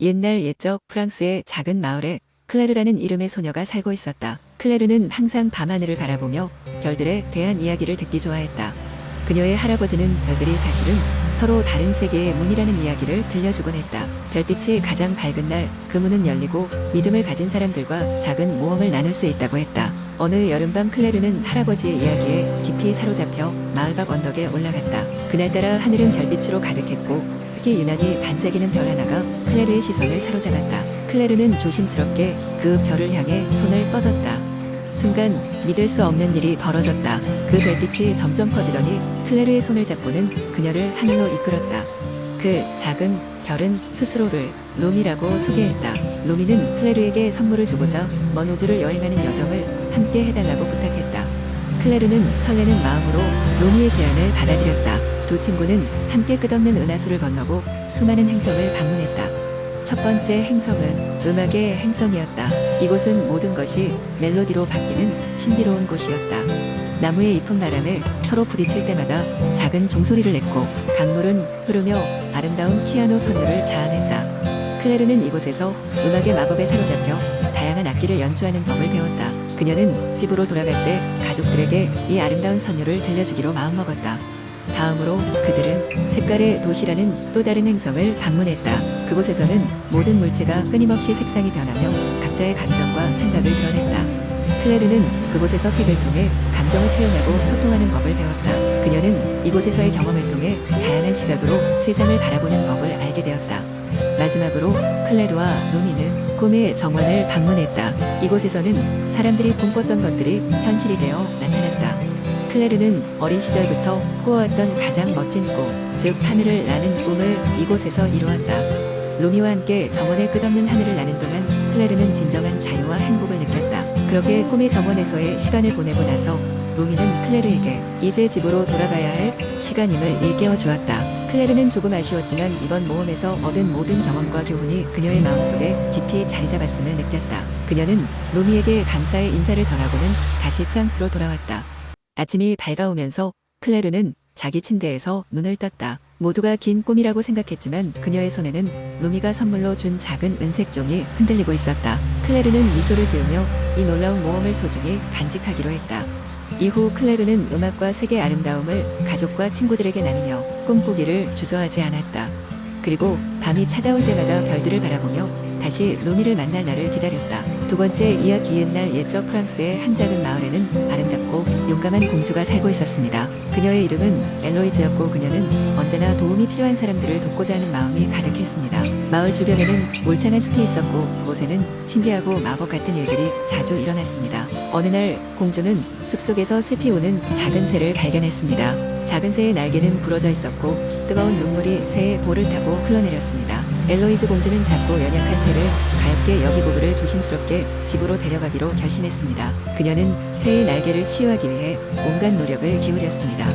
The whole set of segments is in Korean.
옛날 옛적 프랑스의 작은 마을에 클레르라는 이름의 소녀가 살고 있었다. 클레르는 항상 밤하늘을 바라보며 별들에 대한 이야기를 듣기 좋아했다. 그녀의 할아버지는 별들이 사실은 서로 다른 세계의 문이라는 이야기를 들려주곤 했다. 별빛이 가장 밝은 날 그 문은 열리고 믿음을 가진 사람들과 작은 모험을 나눌 수 있다고 했다. 어느 여름밤 클레르는 할아버지의 이야기에 깊이 사로잡혀 마을 밖 언덕에 올라갔다. 그날따라 하늘은 별빛으로 가득했고 특히 유난히 반짝이는 별 하나가 클레르의 시선을 사로잡았다. 클레르는 조심스럽게 그 별을 향해 손을 뻗었다. 순간 믿을 수 없는 일이 벌어졌다. 그 별빛이 점점 커지더니 클레르의 손을 잡고는 그녀를 하늘로 이끌었다. 그 작은 별은 스스로를 루미라고 소개했다. 루미는 클레르에게 선물을 주고자 먼 우주를 여행하는 여정을 함께 해달라고 부탁했다. 클레르는 설레는 마음으로 루미의 제안을 받아들였다. 두 친구는 함께 끝없는 은하수를 건너고 수많은 행성을 방문했다. 첫 번째 행성은 음악의 행성이었다. 이곳은 모든 것이 멜로디로 바뀌는 신비로운 곳이었다. 나무의 잎은 바람에 서로 부딪힐 때마다 작은 종소리를 냈고 강물은 흐르며 아름다운 피아노 선율을 자아냈다. 클레르는 이곳에서 음악의 마법에 사로잡혀 다양한 악기를 연주하는 법을 배웠다. 그녀는 집으로 돌아갈 때 가족들에게 이 아름다운 선율을 들려주기로 마음먹었다. 다음으로 그들은 색깔의 도시라는 또 다른 행성을 방문했다. 그곳에서는 모든 물체가 끊임없이 색상이 변하며 각자의 감정과 생각을 드러냈다. 클레르는 그곳에서 색을 통해 감정을 표현하고 소통하는 법을 배웠다. 그녀는 이곳에서의 경험을 통해 다양한 시각으로 세상을 바라보는 법을 알게 되었다. 마지막으로 클레르와 루미는 꿈의 정원을 방문했다. 이곳에서는 사람들이 꿈꿨던 것들이 현실이 되어 나타났다. 클레르는 어린 시절부터 꾸어왔던 가장 멋진 꿈, 즉 하늘을 나는 꿈을 이곳에서 이루었다. 루미와 함께 정원의 끝없는 하늘을 나는 동안 클레르는 진정한 자유와 행복을 느꼈다. 그렇게 꿈의 정원에서의 시간을 보내고 나서 루미는 클레르에게 이제 집으로 돌아가야 할 시간임을 일깨워 주었다. 클레르는 조금 아쉬웠지만 이번 모험에서 얻은 모든 경험과 교훈이 그녀의 마음속에 깊이 자리 잡았음을 느꼈다. 그녀는 루미에게 감사의 인사를 전하고는 다시 프랑스로 돌아왔다. 아침이 밝아오면서 클레르는 자기 침대에서 눈을 떴다. 모두가 긴 꿈이라고 생각했지만 그녀의 손에는 루미가 선물로 준 작은 은색 종이 흔들리고 있었다. 클레르는 미소를 지으며 이 놀라운 모험을 소중히 간직하기로 했다. 이후 클레르는 음악과 색의 아름다움을 가족과 친구들에게 나누며 꿈꾸기를 주저하지 않았다. 그리고 밤이 찾아올 때마다 별들을 바라보며 다시 루미를 만날 날을 기다렸다. 두 번째 이야기 옛날 옛적 프랑스의 한 작은 마을에는 아름답고 용감한 공주가 살고 있었습니다. 그녀의 이름은 엘로이즈였고 그녀는 언제나 도움이 필요한 사람들을 돕고자 하는 마음이 가득했습니다. 마을 주변에는 울창한 숲이 있었고 그곳에는 신기하고 마법 같은 일들이 자주 일어났습니다. 어느 날 공주는 숲속에서 슬피 우는 작은 새를 발견했습니다. 작은 새의 날개는 부러져 있었고 뜨거운 눈물이 새의 볼을 타고 흘러내렸습니다. 엘로이즈 공주는 작고 연약한 새를 가엽게 여기고 그를 조심스럽게 집으로 데려가기로 결심했습니다. 그녀는 새의 날개를 치유하기 위해 온갖 노력을 기울였습니다.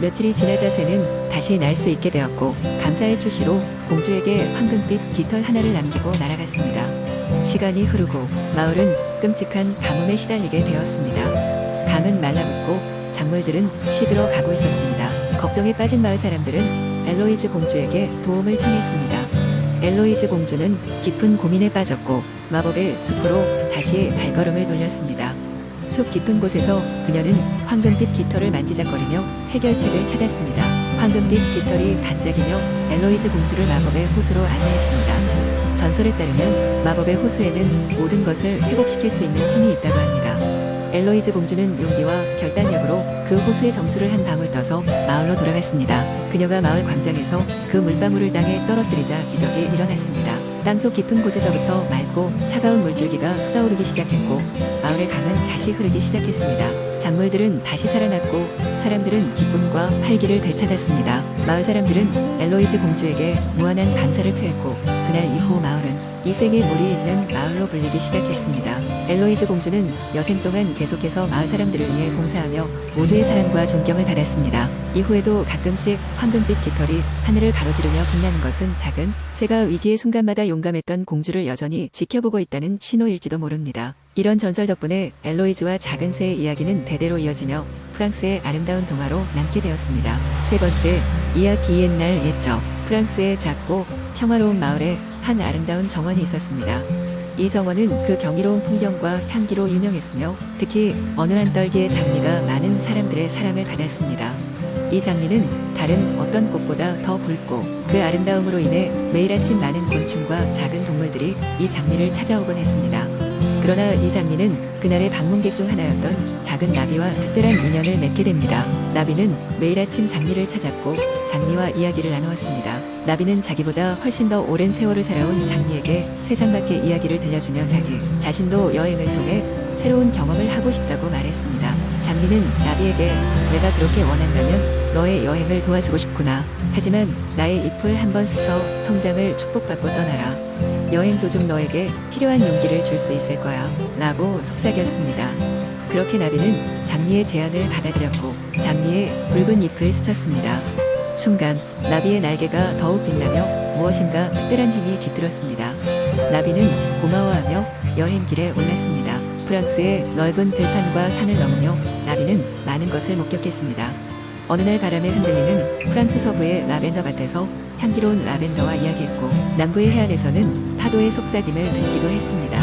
며칠이 지나자 새는 다시 날 수 있게 되었고 감사의 표시로 공주에게 황금빛 깃털 하나를 남기고 날아갔습니다. 시간이 흐르고 마을은 끔찍한 가뭄에 시달리게 되었습니다. 강은 말라붙고 작물들은 시들어 가고 있었습니다. 걱정에 빠진 마을 사람들은 엘로이즈 공주에게 도움을 청했습니다. 엘로이즈 공주는 깊은 고민에 빠졌고 마법의 숲으로 다시 발걸음을 돌렸습니다. 숲 깊은 곳에서 그녀는 황금빛 깃털을 만지작거리며 해결책을 찾았습니다. 황금빛 깃털이 반짝이며 엘로이즈 공주를 마법의 호수로 안내했습니다. 전설에 따르면 마법의 호수에는 모든 것을 회복시킬 수 있는 힘이 있다고 합니다. 엘로이즈 공주는 용기와 결단력으로 그 호수의 정수를 한 방울 떠서 마을로 돌아갔습니다. 그녀가 마을 광장에서 그 물방울을 땅에 떨어뜨리자 기적이 일어났습니다. 땅속 깊은 곳에서부터 맑고 차가운 물줄기가 쏟아오르기 시작했고 마을의 강은 다시 흐르기 시작했습니다. 작물들은 다시 살아났고 사람들은 기쁨과 활기를 되찾았습니다. 마을 사람들은 엘로이즈 공주에게 무한한 감사를 표했고 그날 이후 마을은 이생의 물이 있는 마을로 불리기 시작했습니다. 엘로이즈 공주는 여생 동안 계속해서 마을 사람들을 위해 봉사하며 모두의 사랑과 존경을 받았습니다. 이후에도 가끔씩 황금빛 깃털이 하늘을 가로지르며 빛나는 것은 작은 새가 위기의 순간마다 용감했던 공주를 여전히 지켜보고 있다는 신호일지도 모릅니다. 이런 전설 덕분에 엘로이즈와 작은 새의 이야기는 대대로 이어지며 프랑스의 아름다운 동화로 남게 되었습니다. 세 번째, 이야기 옛날 옛적 프랑스의 작고 평화로운 마을에 한 아름다운 정원이 있었습니다. 이 정원은 그 경이로운 풍경과 향기로 유명했으며 특히 어느 한 떨기의 장미가 많은 사람들의 사랑을 받았습니다. 이 장미는 다른 어떤 꽃보다 더 붉고 그 아름다움으로 인해 매일 아침 많은 곤충과 작은 동물들이 이 장미를 찾아오곤 했습니다. 그러나 이 장미는 그날의 방문객 중 하나였던 작은 나비와 특별한 인연을 맺게 됩니다. 나비는 매일 아침 장미를 찾았고 장미와 이야기를 나누었습니다. 나비는 자기보다 훨씬 더 오랜 세월을 살아온 장미에게 세상 밖의 이야기를 들려주며 자기 자신도 여행을 통해 새로운 경험을 하고 싶다고 말했습니다. 장미는 나비에게 내가 그렇게 원한다면 너의 여행을 도와주고 싶구나. 하지만 나의 잎을 한번 스쳐 성장을 축복받고 떠나라. 여행 도중 너에게 필요한 용기를 줄 수 있을 거야. 라고 속삭였습니다. 그렇게 나비는 장미의 제안을 받아들였고 장미의 붉은 잎을 스쳤습니다. 순간 나비의 날개가 더욱 빛나며 무엇인가 특별한 힘이 깃들었습니다. 나비는 고마워하며 여행길에 올랐습니다. 프랑스의 넓은 들판과 산을 넘으며 나비는 많은 것을 목격했습니다. 어느 날 바람에 흔들리는 프랑스 서부의 라벤더 밭에서 향기로운 라벤더와 이야기했고 남부의 해안에서는 파도의 속삭임을 듣기도 했습니다.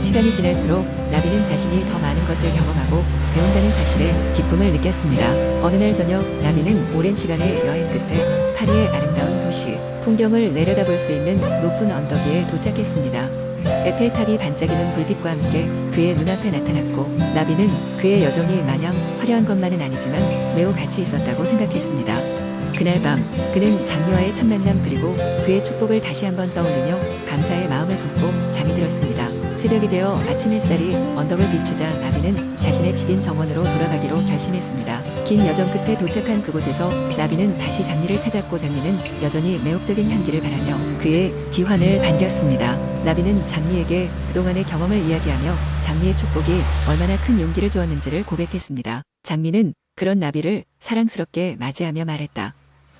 시간이 지날수록 나비는 자신이 더 많은 것을 경험하고 배운다는 사실에 기쁨을 느꼈습니다. 어느 날 저녁 나비는 오랜 시간의 여행 끝에 파리의 아름다운 도시 풍경을 내려다볼 수 있는 높은 언덕 위에 도착했습니다. 에펠탑이 반짝이는 불빛과 함께 그의 눈앞에 나타났고 나비는 그의 여정이 마냥 화려한 것만은 아니지만 매우 가치 있었다고 생각했습니다. 그날 밤 그는 장녀와의 첫 만남 그리고 그의 축복을 다시 한번 떠올리며 감사의 마음을 품고 잠이 들었습니다. 새벽이 되어 아침 햇살이 언덕을 비추자 나비는 자신의 집인 정원으로 돌아가기로 결심했습니다. 긴 여정 끝에 도착한 그곳에서 나비는 다시 장미를 찾았고 장미는 여전히 매혹적인 향기를 바라며 그의 귀환을 반겼습니다. 나비는 장미에게 그동안의 경험을 이야기하며 장미의 축복이 얼마나 큰 용기를 주었는지를 고백했습니다. 장미는 그런 나비를 사랑스럽게 맞이하며 말했다.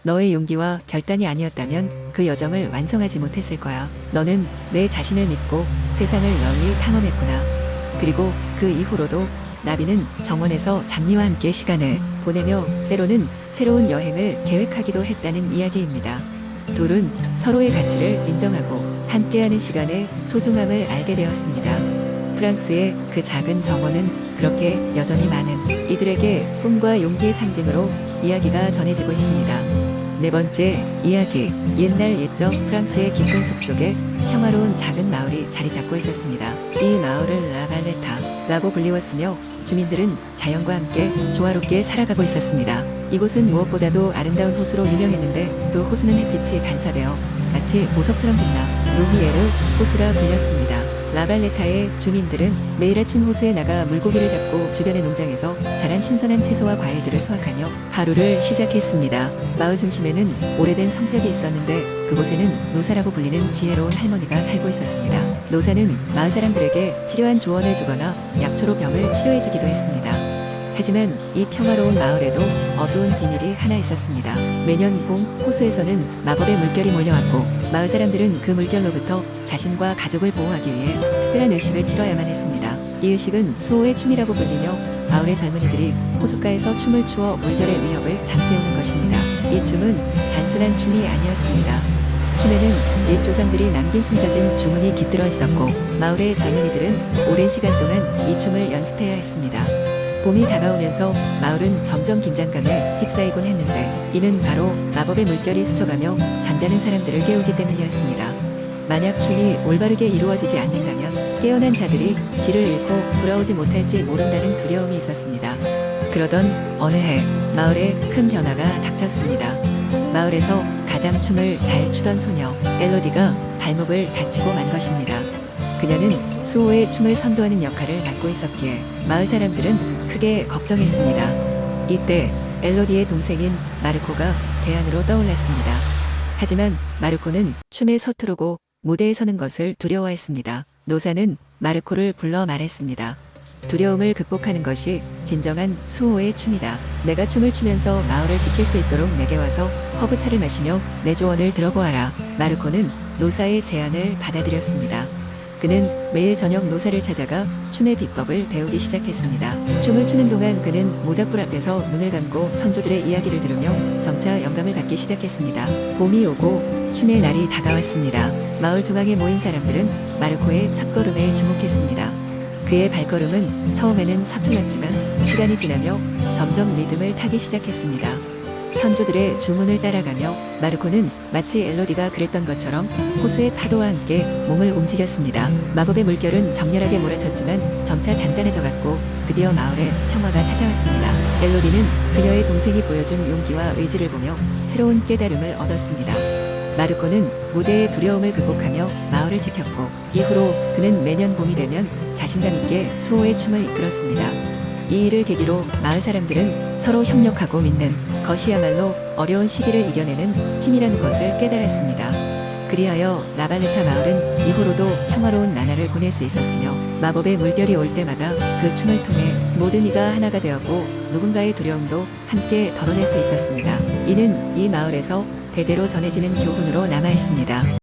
너의 용기와 결단이 아니었다면 그 여정을 완성하지 못했을 거야. 너는 내 자신을 믿고 세상을 널리 탐험했구나. 그리고 그 이후로도 나비는 정원에서 장미와 함께 시간을 보내며 때로는 새로운 여행을 계획하기도 했다는 이야기입니다. 둘은 서로의 가치를 인정하고 함께하는 시간의 소중함을 알게 되었습니다. 프랑스의 그 작은 정원은 그렇게 여전히 많은 이들에게 꿈과 용기의 상징으로 이야기가 전해지고 있습니다. 네 번째 이야기 옛날 옛적 프랑스의 깊은 숲속에 평화로운 작은 마을이 자리 잡고 있었습니다. 이 마을을 라발레타라고 불리웠으며 주민들은 자연과 함께 조화롭게 살아가고 있었습니다. 이곳은 무엇보다도 아름다운 호수로 유명했는데 그 호수는 햇빛이 반사되어 마치 보석처럼 빛나 루미에르 호수라 불렸습니다. 라발레타의 주민들은 매일 아침 호수에 나가 물고기를 잡고 주변의 농장에서 자란 신선한 채소와 과일들을 수확하며 하루를 시작했습니다. 마을 중심에는 오래된 성벽이 있었는데 그곳에는 노사라고 불리는 지혜로운 할머니가 살고 있었습니다. 노사는 마을 사람들에게 필요한 조언을 주거나 약초로 병을 치료해주기도 했습니다. 하지만 이 평화로운 마을에도 어두운 비밀이 하나 있었습니다. 매년 봄 호수에서는 마법의 물결이 몰려왔고 마을 사람들은 그 물결로부터 자신과 가족을 보호하기 위해 특별한 의식을 치러야만 했습니다. 이 의식은 수호의 춤이라고 불리며 마을의 젊은이들이 호숫가에서 춤을 추어 물결의 위협을 잠재우는 것입니다. 이 춤은 단순한 춤이 아니었습니다. 춤에는 옛 조상들이 남긴 숨겨진 주문이 깃들어 있었고 마을의 젊은이들은 오랜 시간 동안 이 춤을 연습해야 했습니다. 봄이 다가오면서 마을은 점점 긴장감에 휩싸이곤 했는데 이는 바로 마법의 물결이 스쳐가며 잠자는 사람들을 깨우기 때문이었습니다. 만약 춤이 올바르게 이루어지지 않는다면 깨어난 자들이 길을 잃고 돌아오지 못할지 모른다는 두려움이 있었습니다. 그러던 어느 해 마을에 큰 변화가 닥쳤습니다. 마을에서 가장 춤을 잘 추던 소녀 엘로디가 발목을 다치고 만 것입니다. 그녀는 수호의 춤을 선도하는 역할을 맡고 있었기에 마을 사람들은 크게 걱정했습니다. 이때 엘로디의 동생인 마르코가 대안으로 떠올랐습니다. 하지만 마르코는 춤에 서투르고 무대에 서는 것을 두려워했습니다. 노사는 마르코를 불러 말했습니다. 두려움을 극복하는 것이 진정한 수호의 춤이다. 내가 춤을 추면서 마을을 지킬 수 있도록 내게 와서 허브타를 마시며 내 조언을 들어보아라. 마르코는 노사의 제안을 받아들였습니다. 그는 매일 저녁 노사를 찾아가 춤의 비법을 배우기 시작했습니다. 춤을 추는 동안 그는 모닥불 앞에서 눈을 감고 선조들의 이야기를 들으며 점차 영감을 받기 시작했습니다. 봄이 오고 춤의 날이 다가왔습니다. 마을 중앙에 모인 사람들은 마르코의 첫걸음에 주목했습니다. 그의 발걸음은 처음에는 서툴렀지만 시간이 지나며 점점 리듬을 타기 시작했습니다. 선조들의 주문을 따라가며 마르코는 마치 엘로디가 그랬던 것처럼 호수의 파도와 함께 몸을 움직였습니다. 마법의 물결은 격렬하게 몰아쳤지만 점차 잔잔해져갔고 드디어 마을에 평화가 찾아왔습니다. 엘로디는 그녀의 동생이 보여준 용기와 의지를 보며 새로운 깨달음을 얻었습니다. 마르코는 무대의 두려움을 극복하며 마을을 지켰고 이후로 그는 매년 봄이 되면 자신감 있게 수호의 춤을 이끌었습니다. 이 일을 계기로 마을 사람들은 서로 협력하고 믿는 것이야말로 어려운 시기를 이겨내는 힘이라는 것을 깨달았습니다. 그리하여 라발레타 마을은 이후로도 평화로운 나날을 보낼 수 있었으며 마법의 물결이 올 때마다 그 춤을 통해 모든 이가 하나가 되었고 누군가의 두려움도 함께 덜어낼 수 있었습니다. 이는 이 마을에서 대대로 전해지는 교훈으로 남아 있습니다.